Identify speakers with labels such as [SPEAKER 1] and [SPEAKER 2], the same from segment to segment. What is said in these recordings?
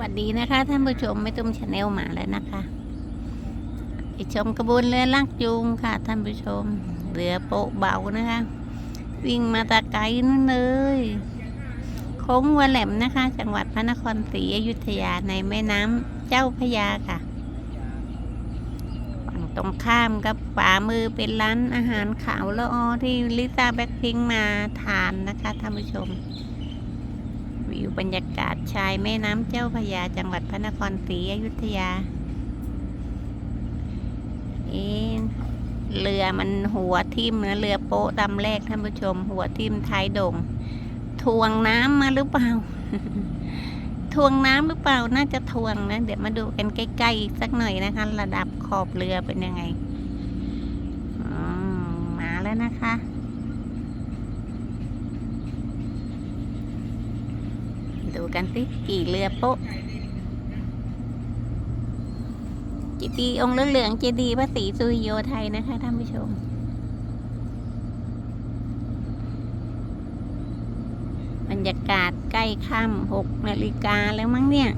[SPEAKER 1] วัสดีนะคะท่านผู้ชมไม่ตุ้มชาแนลมาแล้วนะคะไปชมกระบวนเรือลากจูงค่ะ ท่านผู้ชมเรือโปะเบานะคะ วิ่งมาตะไกลนั่นเลยโค้งวัวแหลมนะคะ จังหวัดพระนครศรีอยุธยาในแม่น้ำเจ้าพยาค่ะฝั่งตรงข้ามกับขวามือเป็นร้านอาหารขาวละออที่ลิซ่าแบ็คพิงมาทานนะคะท่านผู้ชม วิวบรรยากาศชายแม่น้ำเจ้าพระยาจังหวัดพระนครศรีอยุธยา เอ๊ะเรือมันหัวทิ่มนะเรือโป๊ะดำแรกท่านผู้ชม หัวทิ่มท้ายดงทวงน้ำมาหรือเปล่า ทวงน้ำหรือเปล่าน่าจะทวงนะ เดี๋ยวมาดูกันใกล้ๆอีกสักหน่อยนะคะ ระดับขอบเรือเป็นยังไงอืมมาแล้วนะคะ ดูกันสิกี่เรือโป๊ะเจดีย์องค์เหลืองๆเจดีย์พระศรีสุริโยไทยนะคะท่านผู้ชมบรรยากาศใกล้ค่ำหกนาฬิกาแล้วมั้งเนี่ย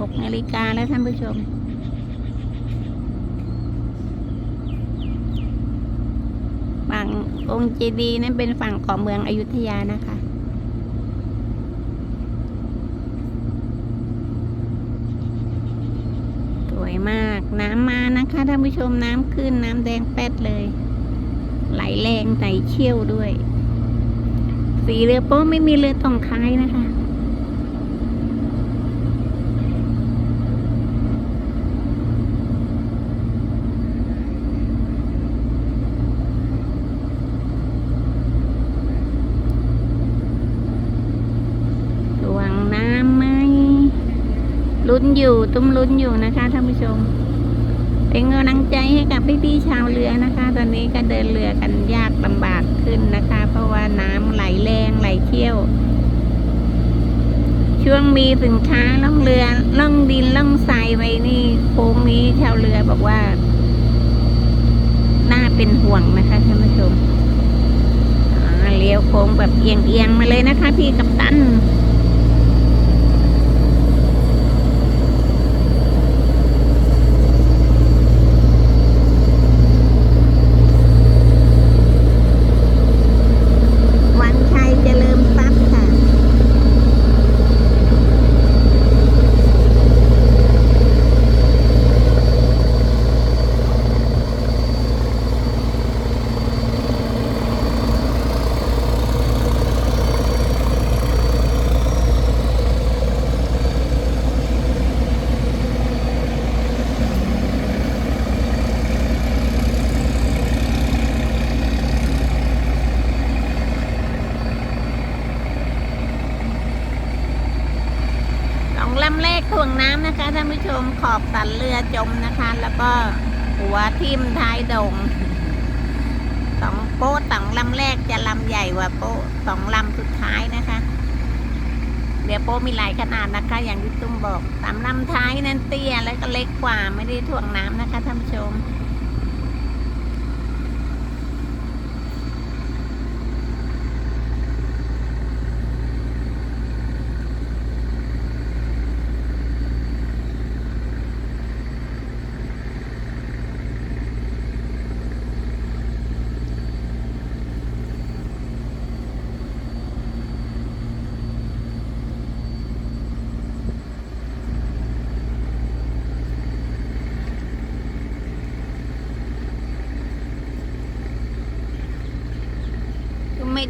[SPEAKER 1] หกนาฬิกาแล้วท่านผู้ชม ฝั่งองค์เจดีย์นั้นเป็นฝั่งของเมืองอยุธยานะคะ ส วยมาก น้ำมานะคะท่านผู้ชมน้ำขึ้นน้ำแดงแป๊ดเลย ไหลแรงไหลเชี่ยวด้วย สีเรือโป๊ไม่มีเรือตองท้ายนะคะ ตวงน้ำไหมลุ้ นอยู่ตุ้มลุ้นอยู่นะคะท่านผู้ชม เป็นกำลังใจให้กับพี่ๆชาวเรือนะคะ ตอนนี้ก็เดินเรือกันยากลำบากขึ้นนะคะ เพราะว่าน้ำไหลแรงไหลเชี่ยว ช่วงมีสินค้าล่องเรือล่องดินล่องทรายไว้นี่โค้งนี้ชาวเรือบอกว่าน่าเป็นห่วงนะคะท่านผู้ชมเลี้ยวโค้งแบบเอียงๆมาเลยนะคะ พี่กัปตันวันชัยเจริญทรัพย์ค่ะ สองลำแรกถ่ วงน้ำนะคะท่านผู้ชมขอบสันเรือจมนะคะ แล้วก็หัวทิ่มท้ายดงสองโป๊ะสองลำแรกจะลำใหญ่กว่าโป๊ะสองลำสุดท้ายนะคะ เดี๋ยวโป๊ะมีหลายขนาดนะคะ อย่างที่ตุ้มบอกสามลำท้ายนั้นเตี้ยแล้วก็เล็กกว่าไม่ได้ถ่วงน้ำนะคะท่านผู้ชม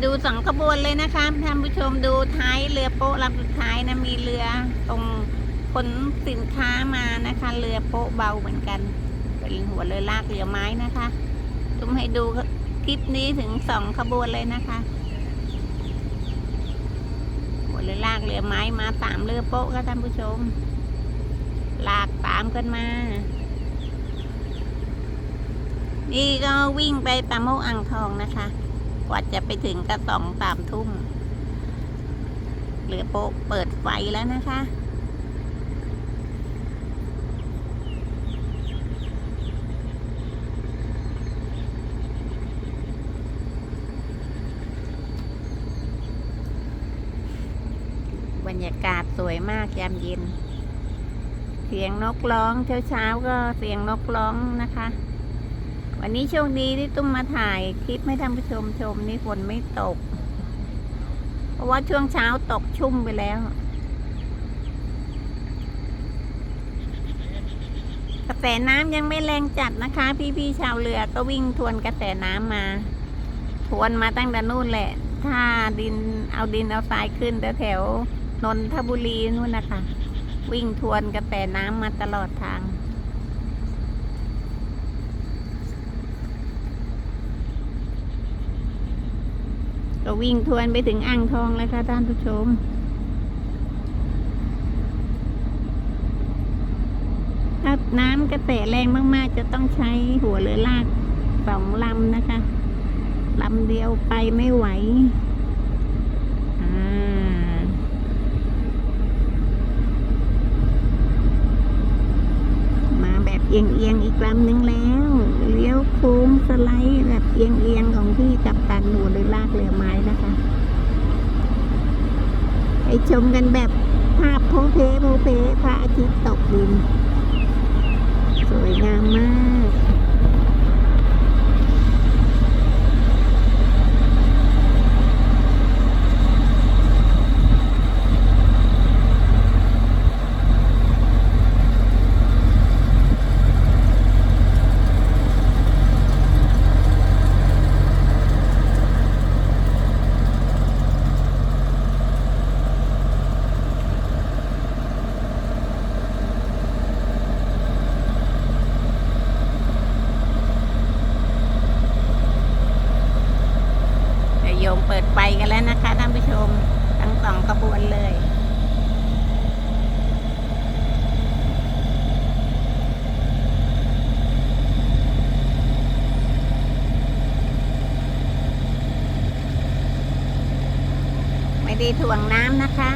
[SPEAKER 1] ดูสองขบวนเลยนะคะท่านผู้ชมดูท้ายเรือโป๊ะลำสุดท้ายนะมีเรือตรงขนสินค้ามานะคะ เรือโป๊ะเบาเหมือนกัน เป็นหัวเรือลากเรือไม้นะคะตุ้มให้ดูคลิปนี้ถึงสองขบวนเลยนะคะ หัวเรือลากเรือไม้มาตามเรือโป๊ะค่ะท่านผู้ชม ลากตามกันมา นี่ก็วิ่งไปตามโมกอ่างทองนะคะ กว่าจะไปถึงก็สองสามทุ่มเรือโป๊ะเปิดไฟแล้วนะคะ บรรยากาศสวยมากยามเย็น เสียงนกร้องเช้าๆก็เสียงนกร้องนะคะ วันนี้โชคดีที่ตุ้มมาถ่ายคลิปให้ท่านผู้ชมชมนี่ฝนไม่ตก เพราะว่าช่วงเช้าตกชุ่มไปแล้วกระแสน้ำยังไม่แรงจัดนะคะ พี่ๆชาวเรือก็วิ่งทวนกระแสน้ำมาทวนมาตั้งแต่นู่นแหละ ถ้าดินเอาดินเอาทรายขึ้นแถวนนทบุรีนู่นนะคะ วิ่งทวนกระแสน้ำมาตลอดทาง ก็วิ่งทวนไปถึงอ่างทองแล้วค่ะท่านผู้ชม ถ้าน้ำกระแสแรงมากๆ จะต้องใช้หัวเรือลากสองลำนะคะลำเดียวไปไม่ไหวอ่ามาแบบเอียงๆอีกลำหนึ่งแล้ว เลี้ยวโค้งสไลด์แบบเอียงๆของที่กับตันหัวเรือลากเรือไม้นะคะ ไปชมกันแบบภาพโพเพโพเพพระอาทิตย์ตกดิน สวยงามมาก จะโยมเปิดไฟกันแล้วนะคะท่านผู้ชม ทั้งสองขบวนเลย ไม่ได้ถ่วงน้ำนะคะ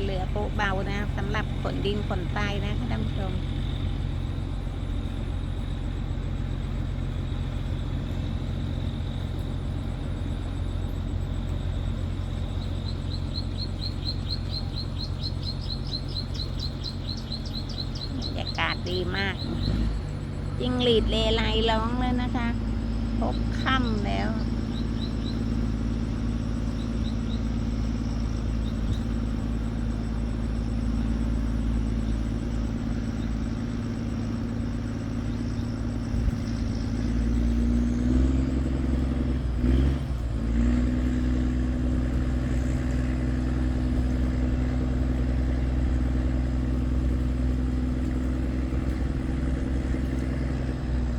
[SPEAKER 1] เหลือ โป๊ะเบานะสำหรับขนดินขนทรายนะคะท่านผู้ชมบรรยากาศดีมากจิงหลีดเลไลร้องแล้วนะคะพบค่ำแล้ว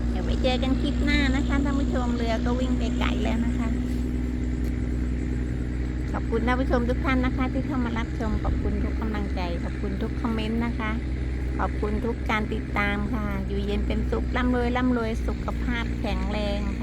[SPEAKER 1] เดี๋ยวไปเจอกันคลิปห น้านะคะท่านผู้ชมเรือก็วิ่งไปไกลแล้วนะคะ ขอบคุณท่านผู้ชมทุกท่านนะคะ ที่เข้ามารับชมขอบคุณทุกกำลังใจ ขอบคุณทุกคอมเมนต์นะคะ ขอบคุณทุกการติดตามค่ะ อยู่เย็นเป็นสุขร่ำรวยร่ำรวยสุขภาพแข็งแรงค่ะ